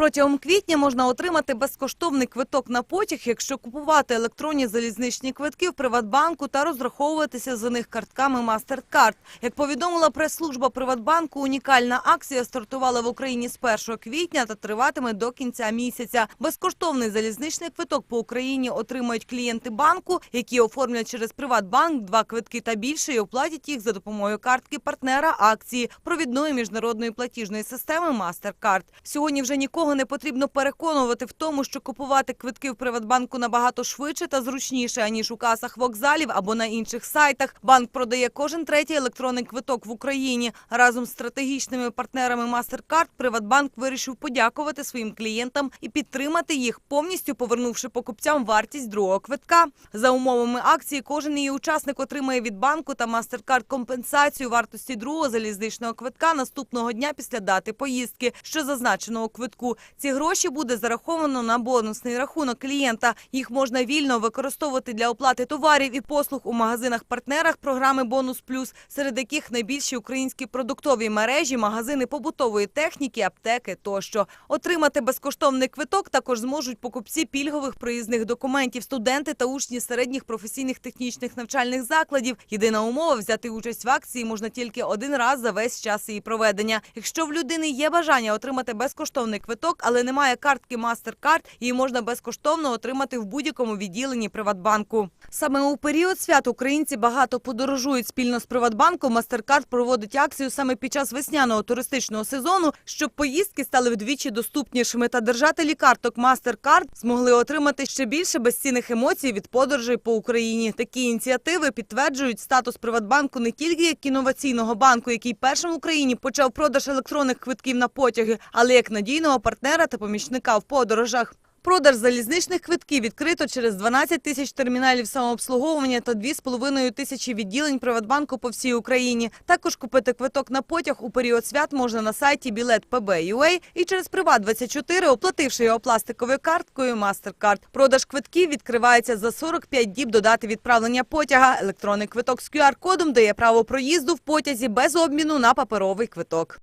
Протягом квітня можна отримати безкоштовний квиток на потяг, якщо купувати електронні залізничні квитки в Приватбанку та розраховуватися за них картками MasterCard. Як повідомила прес-служба Приватбанку, унікальна акція стартувала в Україні з 1 квітня та триватиме до кінця місяця. Безкоштовний залізничний квиток по Україні отримають клієнти банку, які оформлять через Приватбанк два квитки та більше і оплатять їх за допомогою картки партнера акції провідної міжнародної платіжної системи MasterCard. Сьогодні вже нікого не потрібно переконувати в тому, що купувати квитки в Приватбанку набагато швидше та зручніше, аніж у касах вокзалів або на інших сайтах. Банк продає кожен третій електронний квиток в Україні. Разом з стратегічними партнерами MasterCard Приватбанк вирішив подякувати своїм клієнтам і підтримати їх, повністю повернувши покупцям вартість другого квитка. За умовами акції, кожен її учасник отримає від банку та MasterCard компенсацію вартості другого залізничного квитка наступного дня після дати поїздки, що зазначено у квитку. Ці гроші буде зараховано на бонусний рахунок клієнта. Їх можна вільно використовувати для оплати товарів і послуг у магазинах-партнерах програми Бонус Плюс, серед яких найбільші українські продуктові мережі, магазини побутової техніки, аптеки тощо. Отримати безкоштовний квиток також зможуть покупці пільгових проїзних документів, студенти та учні середніх професійних технічних навчальних закладів. Єдина умова взяти участь в акції можна тільки один раз за весь час її проведення. Якщо в людини є бажання отримати безкоштовний квиток, але немає картки MasterCard, її можна безкоштовно отримати в будь-якому відділенні Приватбанку. Саме у період свят українці багато подорожують спільно з Приватбанком. MasterCard проводить акцію саме під час весняного туристичного сезону, щоб поїздки стали вдвічі доступнішими та держателі карток MasterCard змогли отримати ще більше безцінних емоцій від подорожей по Україні. Такі ініціативи підтверджують статус Приватбанку не тільки як інноваційного банку, який першим в Україні почав продаж електронних квитків на потяги, але як надійного партнера та помічника в подорожах. Продаж залізничних квитків відкрито через 12 тисяч терміналів самообслуговування та 2,5 тисячі відділень Приватбанку по всій Україні. Також купити квиток на потяг у період свят можна на сайті bilet.pb.ua і через Приват24, оплативши його пластиковою карткою MasterCard. Продаж квитків відкривається за 45 діб до дати відправлення потяга. Електронний квиток з QR-кодом дає право проїзду в потязі без обміну на паперовий квиток.